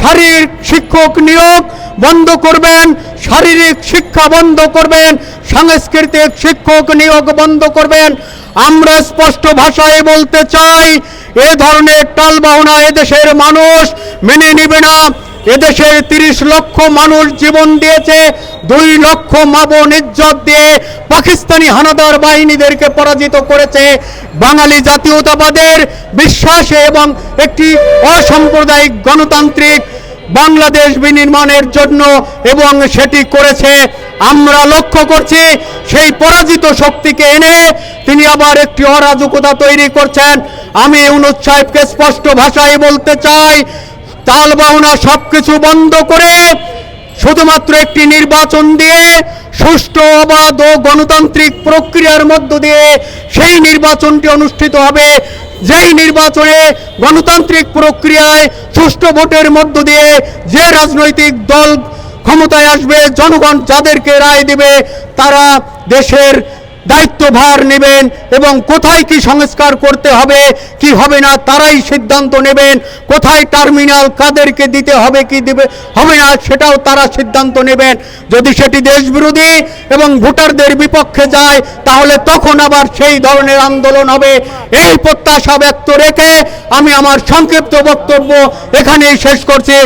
শারীরিক শিক্ষক নিয়োগ বন্ধ করবেন, শারীরিক শিক্ষা বন্ধ করবেন, সাংস্কৃতিক শিক্ষক নিয়োগ বন্ধ করবেন। আমরা স্পষ্ট ভাষায় বলতে চাই, এ ধরনের টালবাহনা এদেশের মানুষ মেনে নিবে না। এদেশের তিরিশ লক্ষ মানুষ জীবন দিয়েছে, দুই লক্ষ মাবন ইজ্জত দিয়ে পাকিস্তানি হানাদার বাহিনীদেরকে পরাজিত করেছে। বাঙালি জাতীয়তাবাদের বিশ্বাসে এবং একটি অসাম্প্রদায়িক গণতান্ত্রিক বাংলাদেশ বিনির্মাণের জন্য এবং সেটি করেছে। আমরা লক্ষ্য করছি সেই পরাজিত শক্তিকে এনে তিনি আবার একটি অরাজকতা তৈরি করছেন। আমি ইউনুস সাহেবকে স্পষ্ট ভাষায় বলতে চাই তালবাহনা সব কিছু বন্ধ করে শুধুমাত্র একটি নির্বাচন দিয়ে সুষ্ঠু, অবাধ ও গণতান্ত্রিক প্রক্রিয়ার মধ্য দিয়ে সেই নির্বাচনটি অনুষ্ঠিত হবে। যেই নির্বাচনে গণতান্ত্রিক প্রক্রিয়ায় সুষ্ঠু ভোটের মধ্য দিয়ে যে রাজনৈতিক দল ক্ষমতায় আসবে, জনগণ যাদেরকে রায় দেবে, তারা দেশের দায়িত্বভার নেবেন এবং কোথায় কি সংস্কার করতে হবে, কি হবে না তারাই সিদ্ধান্ত নেবেন। কোথায় টার্মিনাল কাদেরকে দিতে হবে, কি দিবে, হবে না সেটাও তারা সিদ্ধান্ত নেবেন। যদি সেটি দেশবিরোধী এবং ভোটারদের বিপক্ষে যায়, তাহলে তখন আবার সেই ধরনের আন্দোলন হবে। এই প্রত্যাশা ব্যক্ত রেখে আমি আমার সংক্ষিপ্ত বক্তব্য এখানেই শেষ করছি।